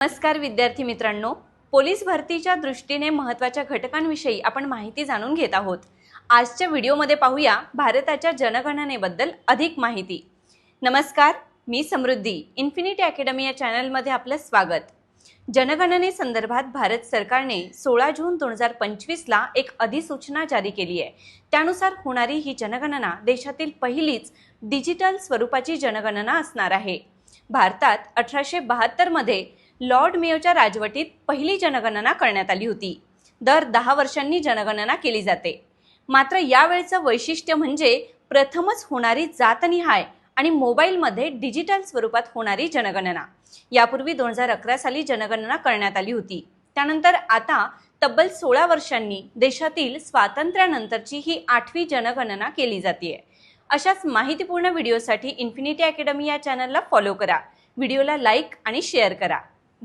नमस्कार विद्यार्थी मित्रांनो. पोलीस भरतीच्या दृष्टीने महत्त्वाच्या घटकांविषयी आपण माहिती जाणून घेत आहोत. आजच्या व्हिडिओमध्ये पाहूया भारताच्या जनगणनेबद्दल अधिक माहिती. नमस्कार मी समृद्धी. इन्फिनिटी अकॅडमी या चॅनलमध्ये आपलं स्वागत. जनगणनेसंदर्भात भारत सरकारने सोळा जून दोन हजार पंचवीसला एक अधिसूचना जारी केली आहे. त्यानुसार होणारी ही जनगणना देशातील पहिलीच डिजिटल स्वरूपाची जनगणना असणार आहे. भारतात अठराशे बहात्तरमध्ये लॉर्ड मेयोच्या राजवटीत पहिली जनगणना करण्यात आली होती. दर दहा वर्षांनी जनगणना केली जाते. मात्र यावेळचं वैशिष्ट्य म्हणजे प्रथमच होणारी जातनिहाय आणि मोबाईलमध्ये डिजिटल स्वरूपात होणारी जनगणना. यापूर्वी दोन हजार अकरा साली जनगणना करण्यात आली होती. त्यानंतर आता तब्बल सोळा वर्षांनी देशातील स्वातंत्र्यानंतरची ही आठवी जनगणना केली जाते अशाच माहितीपूर्ण व्हिडिओसाठी इन्फिनिटी अकॅडमी या चॅनलला फॉलो करा. व्हिडिओला लाईक आणि शेअर करा.